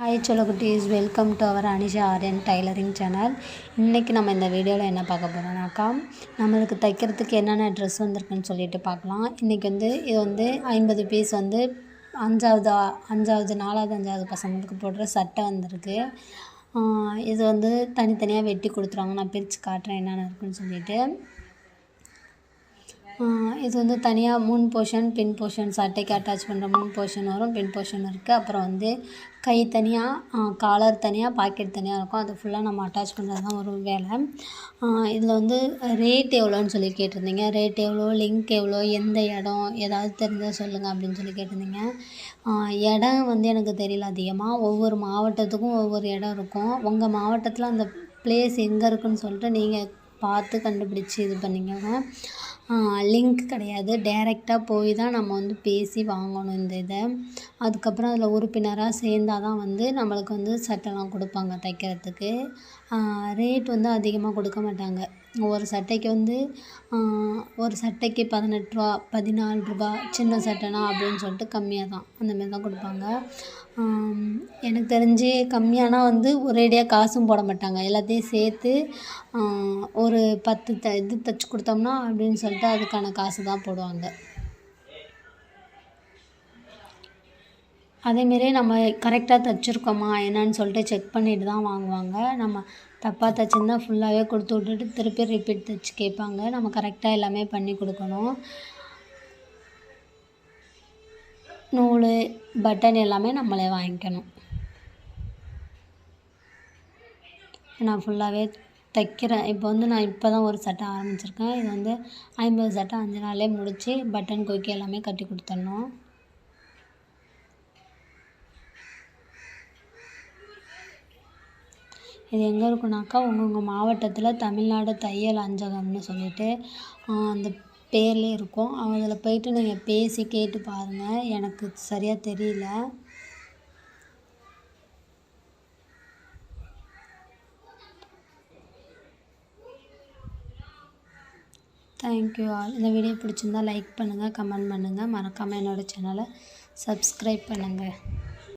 Hi குட்டீஸ் welcome to our Anisha Aryan tailoring channel இன்றைக்கி நம்ம இந்த வீடியோவில் என்ன பார்க்க போகிறோம்னாக்கா நம்மளுக்கு தைக்கிறதுக்கு என்னென்ன ட்ரெஸ் வந்திருக்குன்னு சொல்லிட்டு பார்க்கலாம். இன்றைக்கி வந்து இது வந்து ஐம்பது பீஸ் வந்து அஞ்சாவது அஞ்சாவது நாலாவது அஞ்சாவது பசங்களுக்கு போடுற சட்டை வந்திருக்கு. இது வந்து தனித்தனியாக வெட்டி கொடுத்துருவாங்க. நான் பிரித்து காட்டுறேன் என்னென்ன இருக்குன்னு சொல்லிட்டு. இது வந்து தனியாக முன் போர்ஷன் பின் போர்ஷன் சட்டைக்கு அட்டாச் பண்ணுற முன் போர்ஷன் வரும் பின் போர்ஷன் இருக்குது அப்புறம் வந்து கை தனியாக காலர் தனியாக பாக்கெட் தனியாக இருக்கும். அது ஃபுல்லாக நம்ம அட்டாச் பண்ணுறது தான் ஒரு வேலை. இதில் வந்து ரேட் எவ்வளோன்னு சொல்லி கேட்டிருந்தீங்க. ரேட் எவ்வளோ லிங்க் எவ்வளோ எந்த இடம் ஏதாவது தெரிஞ்சால் சொல்லுங்கள் அப்படின்னு சொல்லி கேட்டிருந்தீங்க. இடம் வந்து எனக்கு தெரியல அதிகமாக ஒவ்வொரு மாவட்டத்துக்கும் ஒவ்வொரு இடம் இருக்கும். உங்கள் மாவட்டத்தில் அந்த ப்ளேஸ் எங்கே இருக்குதுன்னு சொல்லிட்டு நீங்கள் பார்த்து கண்டுபிடிச்சி இது பண்ணிக்கோங்க. லிங்க் கிடையாது. டேரெக்டாக போய் தான் நம்ம வந்து பேசி வாங்கணும் இந்த இதை. அதுக்கப்புறம் அதில் உறுப்பினராக சேர்ந்தால் தான் வந்து நம்மளுக்கு வந்து சட்டைலாம் கொடுப்பாங்க தைக்கிறதுக்கு. ரேட் வந்து அதிகமாக கொடுக்க மாட்டாங்க. ஒரு சட்டைக்கு வந்து ஒரு சட்டைக்கு பதினெட்டு ரூபா பதினாலு ரூபா சின்ன சட்டைனா அப்படின்னு சொல்லிட்டு கம்மியாக தான் அந்த மாரி தான் கொடுப்பாங்க. எனக்கு தெரிஞ்சு கம்மியானால் வந்து ஒரேடியாக காசும் போட மாட்டாங்க. எல்லாத்தையும் சேர்த்து ஒரு பத்து த இது தைச்சி கொடுத்தோம்னா அப்படின்னு சொல்லிட்டு அதுக்கான காசு தான் போடுவாங்க. அதேமாரி நம்ம கரெக்டாக தைச்சிருக்கோமா என்னன்னு சொல்லிட்டு செக் பண்ணிட்டு தான் வாங்குவாங்க. நம்ம தப்பாக தைச்சிருந்தா ஃபுல்லாகவே கொடுத்து விட்டுட்டு திருப்பி ரிப்பீட் தைச்சி கேட்பாங்க. நம்ம கரெக்டாக எல்லாமே பண்ணி கொடுக்கணும். நூல் பட்டன் எல்லாமே நம்மளே வாங்கிக்கணும். நான் ஃபுல்லாகவே தைக்கிறேன். இப்போ வந்து நான் இப்போ தான் ஒரு சட்டை ஆரம்பிச்சிருக்கேன். இது வந்து ஐம்பது சட்டை அஞ்சு நாளே முடித்து பட்டன் கொக்கி எல்லாமே கட்டி கொடுத்துடணும். இது எங்கே இருக்குனாக்கா உங்கள் மாவட்டத்தில் தமிழ்நாடு தையல் அஞ்சகம்னு சொல்லிட்டு அந்த பேர்லேயே இருக்கும். அதில் போய்ட்டு நீங்கள் பேசி கேட்டு பாருங்கள் எனக்கு சரியாக தெரியல. தேங்க்யூ ஆல் இந்த வீடியோ பிடிச்சிருந்தா லைக் பண்ணுங்கள் கமெண்ட் பண்ணுங்கள் மறக்காமல் என்னோடய சேனலை சப்ஸ்கிரைப் பண்ணுங்கள்